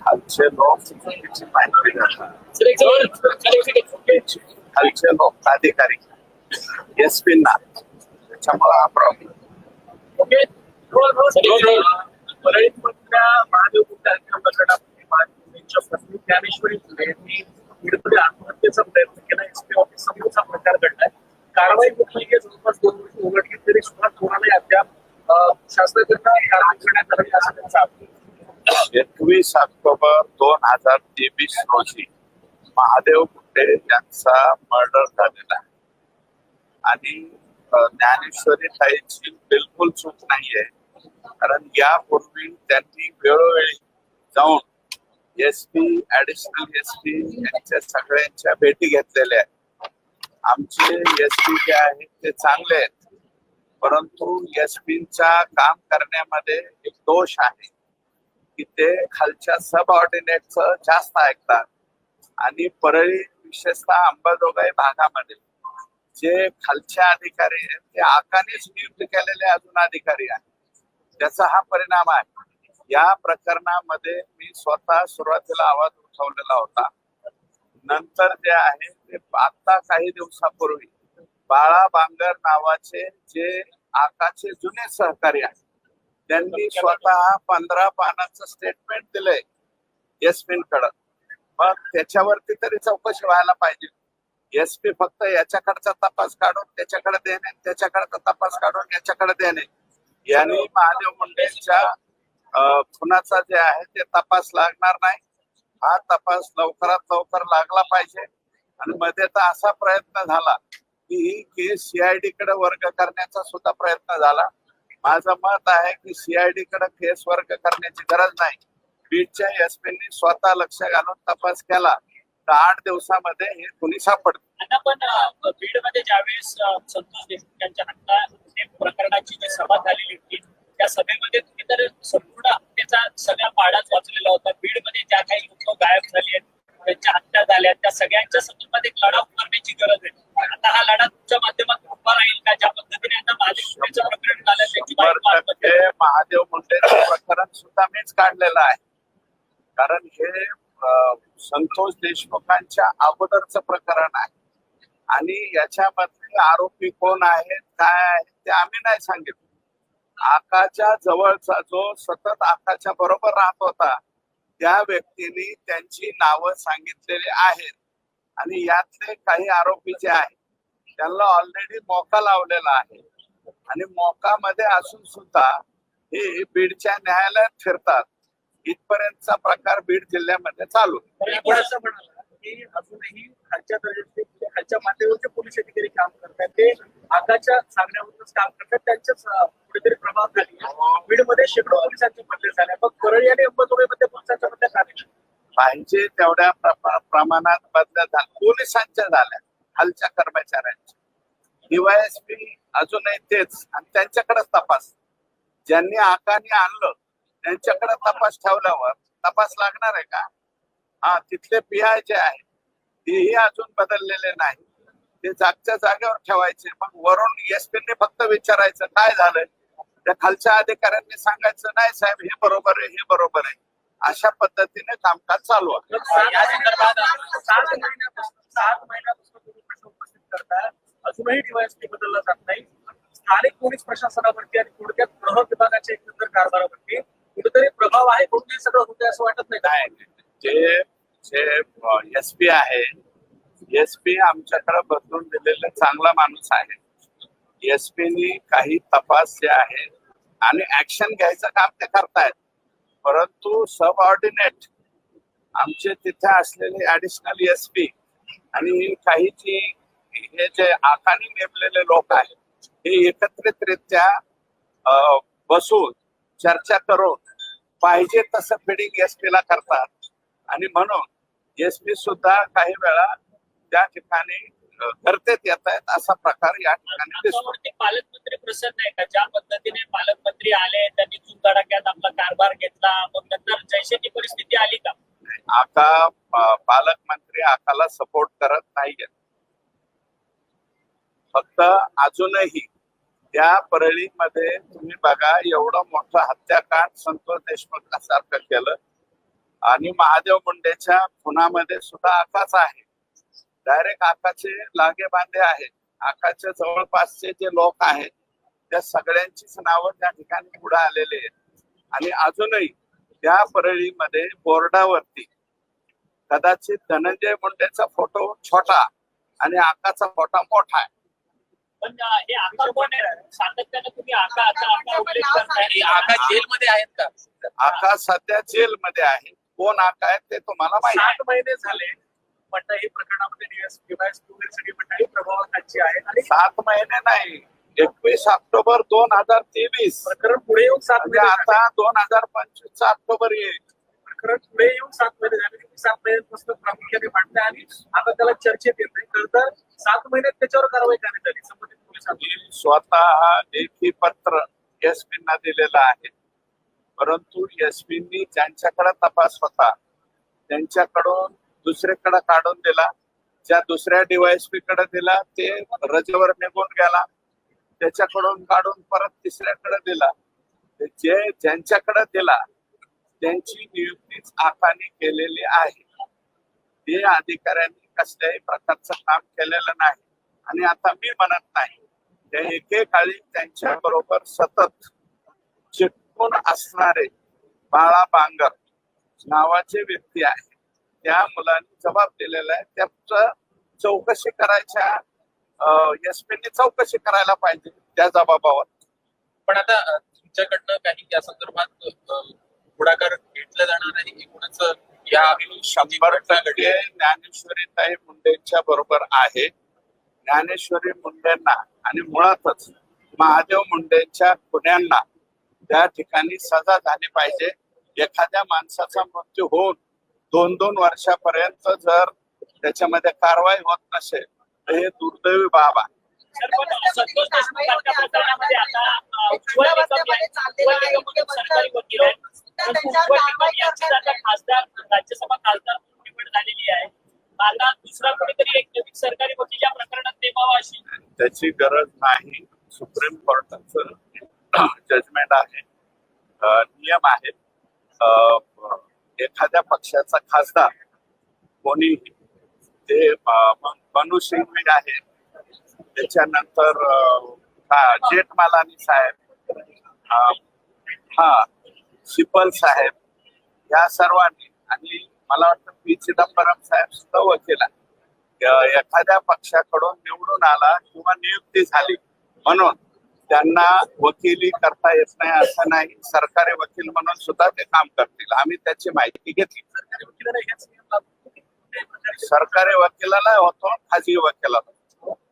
खालचे लोक चुकीची माहिती देतात खालचे लोक अधिकारी एस पी ना त्याच्यामुळे हा प्रॉब्लेम परळीमधल्या महादेव कार्यक्रम प्रकरणामध्ये महादेवच्या पत्नी ज्ञानेश्वरी फुले यांनी बीडमध्ये आत्महत्येचा प्रयत्न केला. एसपी ऑफिस समोरचा प्रकार घडलाय. कारवाई कुठली आहे? जवळपास दोन वर्ष उघडली तरी सुद्धा कोणालाही अद्याप अं, शासनाकडनं कारवाई करण्यात आली असं त्यांचा एकवीस ऑक्टोबर दोन हजार तेवीस रोजी महादेव कुठे यांचा मर्डर झालेला आहे. आणि ज्ञानेश्वरी ताईची बिलकुल चूक नाहीये. कारण यापूर्वी त्यांनी वेळोवेळी जाऊन S P additional S P यांच्या सगळ्यांच्या भेटी घेतलेल्या आहेत. आमचे एस पी जे आहेत ते चांगले आहेत. परंतु एस पीचा काम करण्यामध्ये एक दोष आहे की ते खालच्या सब ऑर्डिनेटचं जास्त ऐकतात. आणि परळी विशेषतः अंबाजोगाई भागामध्ये जे खालच्या अधिकारी आहेत ते आकानेच नियुक्त केलेले अजून अधिकारी आहेत. त्याचा हा परिणाम आहे. या प्रकरणामध्ये मी स्वतः सुरुवातीला आवाज उठवलेला होता. नंतर जे आहे ते आता काही दिवसापूर्वी बाळा बांगर नावाचे जे आकाचे जुने सहकारी आहेत त्यांनी स्वतः पंधरा पानाचं स्टेटमेंट दिलंय एसपी कडं. मग त्याच्यावरती तरी चौकशी व्हायला पाहिजे. एसपी फक्त याच्याकडचा तपास काढून त्याच्याकडे देणे त्याच्याकडचा तपास काढून याच्याकडे देणे. यांनी महादेव मुंडेंच्या खुनाचा जे आहे ते तपास लागणार नाही. हा तपास लवकरात लवकर लागला पाहिजे. आणि मध्ये तर असा प्रयत्न झाला की ही केस सीआयडी कडे वर्ग करण्याचा सुद्धा प्रयत्न झाला. माझं मत आहे की सीआयडी कडे केस वर्ग करण्याची गरज नाही. बीडच्या एसपींनी स्वतः लक्ष घालून तपास केला तर आठ दिवसामध्ये हे कुणी सापडते. पण अ, बीडमध्ये ज्यावेळेस संतोष देशमुख यांच्या सगळ्यांच्या संदर्भात एक लढा उभारण्याची गरज आहे. आता हा लढा तुमच्या माध्यमातून उभा राहील का? ज्या पद्धतीने आता माझ्या प्रकरण झालं त्याची टक्के महादेव मुंडेचं प्रकरण सुद्धा मीच काढलेलं आहे. कारण हे संतोष देशमुखांच्या अगोदरचं प्रकरण आहे. आणि याच्यामधले आरोपी कोण आहेत काय आहेत ते आम्ही नाही सांगितलं. आकाच्या जवळचा जो सतत आकाच्या बरोबर राहत होता त्या व्यक्तीने त्यांची नावं सांगितलेली आहेत. आणि यातले काही आरोपी जे आहेत त्यांना ऑलरेडी मोका लावलेला आहे. आणि मोकामध्ये असून सुद्धा हे बीडच्या न्यायालयात फिरतात. इथपर्यंतचा प्रकार बीड जिल्ह्यामध्ये चालू अजूनही खालच्या दर्जाचे खालच्या माध्यमाचे पोलीस अधिकारी काम करतात ते आगाच्या सांगण्यावरूनच काम करतात. त्यांच्याच कुठेतरी प्रभाव झाली बीडमध्ये शेकडो पोलिसांचे बदले झाले. मग परळी आणि अंबाजोगाईमध्ये पोलिसांच्या बदल्या का पाहिजे तेवढ्या प्र- प्रमाणात बदल्या झाल्या पोलिसांच्या झाल्या खालच्या कर्मचाऱ्यांच्या. डीवायएसपी अजूनही तेच आणि त्यांच्याकडे तपास. ज्यांनी आकाने आणलं त्यांच्याकडे तपास ठेवल्यावर तपास लागणार आहे का? हा तिथले पीआय जे आहे तेही अजून बदललेले नाही. ते जागच्या जागेवर ठेवायचे. मग वरून एसपीने फक्त विचारायचं काय झालंय? त्या खालच्या अधिकाऱ्यांनी सांगायचं नाही साहेब हे बरोबर आहे हे बरोबर आहे. अशा पद्धतीने कामकाज चालू आहे. अजूनही डीवायएसपी बदलला जात नाही. स्थानिक पोलीस प्रशासनावरती आणि थोडक्यात गृह विभागाच्या एकंदर कारभारावरती कुठेतरी प्रभाव आहे म्हणून हे सगळं होते असं वाटत नाही का? नाही जे जे एस पी आहे एस पी आमच्याकडे बदलून दिलेला चांगला माणूस आहे. एस नी काही तपास जे आहेत आणि ऍक्शन घ्यायचं काम ते करतायत. परंतु सब ऑर्डिनेट आमचे तिथे असलेले ऍडिशनल एस पी आणि काही जी हे जे आखाने नेमलेले लोक आहेत हे एकत्रितरित्या बसून चर्चा करून पाहिजे तसं फिडिंग एस ला करतात. आणि म्हणून एस पी सुद्धा काही वेळा त्या ठिकाणी करतेत येत. आहेत असा प्रकार या ठिकाणी दिसतो. पालकमंत्री प्रसन्न आहे का? ज्या पद्धतीने पालकमंत्री आले त्यांनी धडाक्यात आपला कारभार घेतला मग नंतर जैसे ती परिस्थिती आली का? आता पालकमंत्री आकाला सपोर्ट करत नाहीये. फक्त अजूनही त्या परळीमध्ये तुम्ही बघा एवढं मोठं हत्याकांड संतोष देशमुख सारखं केलं. आणि महादेव मुंडेच्या खुनामध्ये सुद्धा आकाच आहे. डायरेक्ट आकाचे लागे बांधे आहेत आकाच्या जवळपासचे जे लोक आहेत त्या सगळ्यांचीच नावं त्या ठिकाणी पुढे आलेले आहेत. आणि अजूनही त्या परळीमध्ये बोर्डावरती कदाचित धनंजय मुंडेचा फोटो छोटा आणि आकाचा फोटो मोठा आहे. पण हे आका कोण आहे? सातत्यानं तुम्ही आका आका आका उल्लेख करताय. आणि आका जेलमध्ये आहेत का? आका सध्या जेलमध्ये आहे. कोण आका आहे ते तुम्हाला माहिती आहे. सात महिने झाले. मंडळी प्रकरणामध्ये प्रभावाखालची आहेत. आणि सात महिने नाही एकवीस ऑक्टोबर दोन हजार तेवीस. प्रकरण पुढे येऊन सात म्हणजे महिने. आता दोन हजार पंचवीस ऑक्टोबर येईल. प्रकरण पुढे येऊन सात महिने झाले. सात महिन्यापासून प्रामुख्याने मांडताय आणि आता त्याला चर्चेत येत नाही. तर तर सात महिन्यात त्याच्यावर कारवाई करण्यात आली. संबंधित पोलिसांनी स्वतः लेखी पत्र एसपींना दिलेलं आहे. परंतु एसपींनी ज्यांच्याकडे तपास होता त्यांच्याकडून दुसरीकडे काढून दिला. ज्या दुसऱ्या डीवायएसपी कडे दिला ते रजेवर निघून गेला. त्याच्याकडून काढून परत तिसऱ्याकडे दिला. जे ज्यांच्याकडे दिला त्यांची नियुक्तीच आखाने केलेली आहे. ते अधिकाऱ्यांनी कसल्याही प्रकारचं काम केलेलं नाही. आणि आता मी म्हणत नाही त्या एकेकाळी त्यांच्या बरोबर सतत चिटकून असणारे बाळा बांगर नावाचे व्यक्ती आहे त्या मुलांनी जबाब दिलेला आहे. त्याचं चौकशी करायच्या एसपीनी चौकशी करायला पाहिजे त्या जबाबावर. पण आता तुमच्याकडनं काही या संदर्भात पुढाकार घेतला जाणार आहे? एकूणच या शंभर टक्के ज्ञानेश्वरीताई मुंडेंच्या बरोबर आहे. ज्ञानेश्वरी मुंडेंना आणि मुळातच महादेव मुंडेंच्या गुन्ह्यांना त्या ठिकाणी सजा झाली पाहिजे. एखाद्या माणसाचा मृत्यू होऊन दोन दोन वर्षापर्यंत जर त्याच्यामध्ये कारवाई होत नसेल तर हे दुर्दैवी बाब आहे. आहेत खासदार राज्यसभा खासदार म्हणून निवड झालेली आहे. आता दुसरा कोणीतरी एक सरकारी वकील या प्रकरणात नेमावा अशी? त्याची गरज नाही. सुप्रीम कोर्टाचं जजमेंट आहे. नियम आहे. अं, एखाद्या पक्षाचा खासदार कोणी ते मनू मग मनु सिंघवी आहे. त्याच्यानंतर जेठमालानी साहेब हा शिपल साहेब या सर्वांनी आणि मला वाटतं पी. चिदंबरम साहेब सुद्धा वकील आहे एखाद्या पक्षाकडून निवडून आला किंवा नियुक्ती झाली म्हणून त्यांना वकिली करता येत नाही असं नाही. सरकारी वकील म्हणून सुद्धा ते काम करतील. आम्ही त्याची माहिती घेतली. सरकारी सरकारी वकिलाला होतो खाजगी वकिलाला.